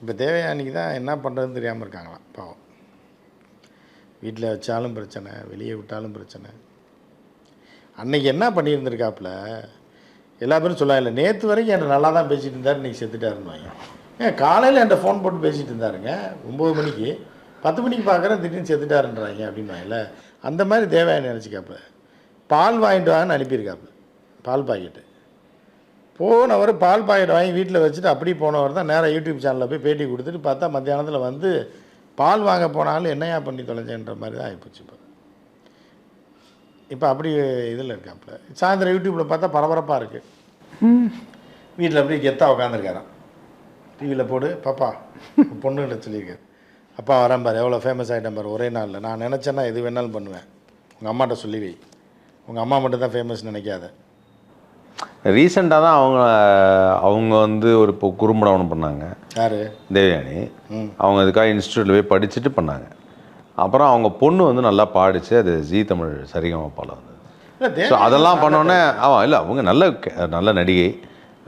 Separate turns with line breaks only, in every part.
இப்போ தேவயானிக்கு தான் என்ன பண்ணுறதுன்னு தெரியாமல் இருக்காங்களாம் பாவம். வீட்டில் வச்சாலும் பிரச்சனை வெளியே விட்டாலும் பிரச்சனை. அன்னைக்கு என்ன பண்ணியிருந்திருக்காப்புல? எல்லா பேரும் சொல்லாங்கல்ல நேற்று வரைக்கும் என்கிட்ட நல்லா தான் பேசிகிட்டு இருந்தார் இன்றைக்கி செத்துட்டாருன்னு வாங்க. ஏன் காலையில் என்கிட்ட ஃபோன் போட்டு பேசிகிட்டு இருந்தாருங்க. ஒம்பது மணிக்கு பத்து மணிக்கு பார்க்குறேன் திடீர்னு செத்துட்டாருன்றாங்க அப்படின்வாங்கல்ல அந்த மாதிரி தேவயானி நினச்சிக்காப்புல. பால் வாங்கிட்டு வாங்கன்னு அனுப்பியிருக்காப்புல பால் பாக்கெட்டு. போனவர் பால் பாக்கெட் வாங்கி வீட்டில் வச்சுட்டு அப்படி போனவர் தான் நேராக யூடியூப் சேனலில் போய் பேட்டி கொடுத்துட்டு பார்த்தா மத்தியானத்தில் வந்து பால் வாங்க போனாலும் என்னையா பண்ணி தொலைஞ்சேன்ற மாதிரி தான் ஆகிப்போச்சு இப்போ. இப்போ அப்படி இதில் இருக்காப்புல. சாயந்தரம் யூடியூப்பில் பார்த்தா பரபரப்பாக இருக்குது வீட்டில் அப்படியே கெத்தாக உட்காந்துருக்காராம் டிவியில் போடு பாப்பா பொண்ணுகிட்ட சொல்லியிருக்காரு அப்பா வரேன் பாரு எவ்வளோ ஃபேமஸ் ஆகிட்டேன் பாரு ஒரே நாளில். நான் நினச்சேன்னா எது வேணாலும் பண்ணுவேன். உங்கள் அம்மாட்ட சொல்லி வை. உங்கள் அம்மா மட்டும் தான் ஃபேமஸ் நினைக்காத.
ரீசெண்டாக தான் அவங்க அவங்க வந்து ஒரு இப்போ குறும்படம் ஒன்று பண்ணாங்க.
யார்?
தேவயானி. அவங்க இதுக்காக இன்ஸ்டியூட்டில் போய் படிச்சுட்டு பண்ணாங்க. அப்புறம் அவங்க பொண்ணு வந்து நல்லா பாடிச்சு. அது ஜீ தமிழ் சரிகமப்பால்
இல்லை
ஸோ அதெல்லாம் பண்ணோன்னே ஆமாம் இல்லை அவங்க நல்ல நல்ல நடிகை.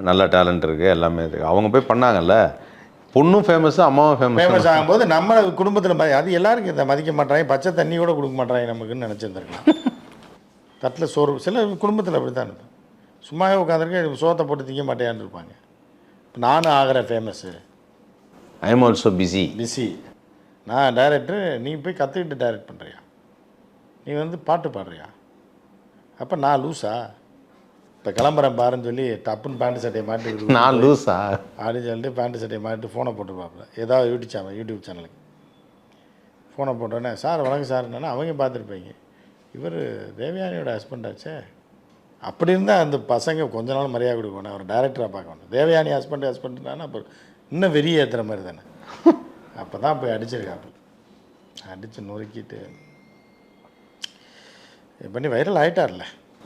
நல்ல டேலண்ட் இருக்குது எல்லாமே இருக்குது அவங்க போய் பண்ணாங்கல்ல. பொண்ணும் ஃபேமஸ் அம்மாவும் ஃபேமஸ்
ஃபேமஸ் ஆகும்போது நம்ம குடும்பத்தில் அது எல்லாருக்கும் இதை மதிக்க மாட்டாங்க பச்சை தண்ணி கூட கொடுக்க மாட்டாங்க நமக்குன்னு நினச்சிருந்துருக்கலாம். தட்டில் சோறு சில குடும்பத்தில் அப்படி தான் இருக்கும் சும்மாவே உட்காந்துருக்க சோத்தை போட்டு திங்க மாட்டேயான்னு இருப்பாங்க. இப்போ நானும் ஆகிறேன் famous
I am also busy
busy நான் டைரக்டர் நீ போய் கற்றுக்கிட்டு டைரக்ட் பண்ணுறியா நீ வந்து பாட்டு பாடுறியா? அப்போ நான் லூஸா இப்போ கிளம்புறேன் பாருன்னு சொல்லி டப்புன்னு பேண்ட் சட்டையை மாட்டி
நான் லூஸா
அப்படின்னு சொல்லிட்டு பேண்ட் சட்டையை மாட்டிட்டு ஃபோனை போட்டுருப்பாப்புல ஏதாவது யூடியூப் சேனல் யூடியூப் சேனலுக்கு ஃபோனை போட்டோன்னே சார் வணக்கம் சார். என்னன்னா அவங்க பார்த்துருப்பீங்க. இவர் தேவயானியோட ஹஸ்பண்ட் ஆச்சே? அப்படி இருந்தால் அந்த பசங்க கொஞ்ச நாள் மரியாதை கொடுக்கணும். அவர் டைரக்டராக பார்க்கணும் தேவயானி ஹஸ்பண்ட் ஹஸ்பண்ட்னா அப்புறம் இன்னும் வெறிய ஏற்றுற மாதிரி தானே. அப்போ தான் போய் அடிச்சிருக்காப்பு அடித்து நொறுக்கிட்டு இது பண்ணி வைரல் ஆகிட்டார்ல